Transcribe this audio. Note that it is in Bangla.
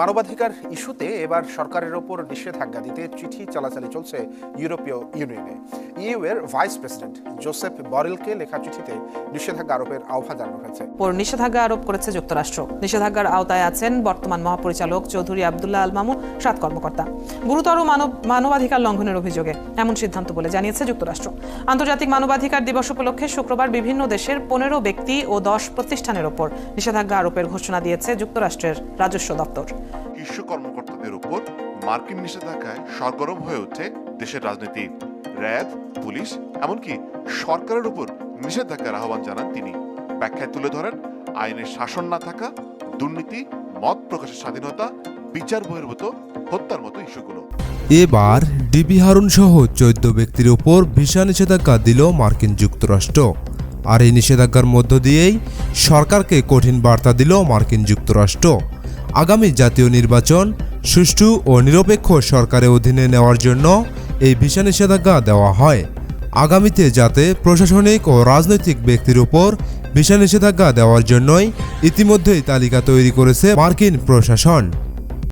মানবাধিকার ইস্যুতে এবার সরকারের ওপর নিষেধাজ্ঞা দিতে চিঠি চালাচালি চলছে ইউরোপীয় ইউনিয়নে। ইউ এর ভাইস প্রেসিডেন্ট জোসেফ বরেলকে লেখা চিঠিতে নিষেধাজ্ঞা আরোপের আহ্বান জানানো হয়েছে। নিষেধাজ্ঞা আরোপ করেছে যুক্তরাষ্ট্র। নিষেধাজ্ঞার আওতায় আছেন বর্তমান মহাপরিচালক চৌধুরী আবদুল্লাহ আল মামু সাত কর্মকর্তা। গুরুতর মানব, মানবাধিকার লঙ্ঘনের অভিযোগে এমন সিদ্ধান্ত বলে জানিয়েছে যুক্তরাষ্ট্র। আন্তর্জাতিক মানবাধিকার দিবস উপলক্ষে শুক্রবার বিভিন্ন দেশের পনেরো ব্যক্তি ও দশ প্রতিষ্ঠানের ওপর নিষেধাজ্ঞা আরোপের ঘোষণা দিয়েছে যুক্তরাষ্ট্রের রাজস্ব দপ্তর। শীর্ষ কর্মকর্তাদের উপর মার্কিন নিষেধাজ্ঞায় সরগরম হয়ে ওঠে দেশের রাজনীতি। র্যাব, পুলিশ, এমনকি সরকারের উপর নিষেধাজ্ঞার আহ্বান জানান তিনি। ব্যাখ্যায় তুলে ধরেন, আইনের শাসন না থাকা, দুর্নীতি, মত প্রকাশের স্বাধীনতা, বিচার বহির্ভূত হত্যার মতো ইস্যুগুলো। এবার ডিবি হারুন সহ চোদ্দ ব্যক্তির উপর ভিসা নিষেধাজ্ঞা দিল মার্কিন যুক্তরাষ্ট্র। আর এই নিষেধাজ্ঞার মধ্য দিয়েই সরকারকে কঠিন বার্তা দিল মার্কিন যুক্তরাষ্ট্র। আগামী জাতীয় নির্বাচন সুষ্ঠু ও নিরপেক্ষ সরকারের অধীনে নেওয়ার জন্য এই ভিসা নিষেধাজ্ঞা দেওয়া হয়। আগামীতে যাতে প্রশাসনিক ও রাজনৈতিক ব্যক্তির উপর ভিসা নিষেধাজ্ঞা দেওয়ার জন্যই ইতিমধ্যেই তালিকা তৈরি করেছে মার্কিন প্রশাসন।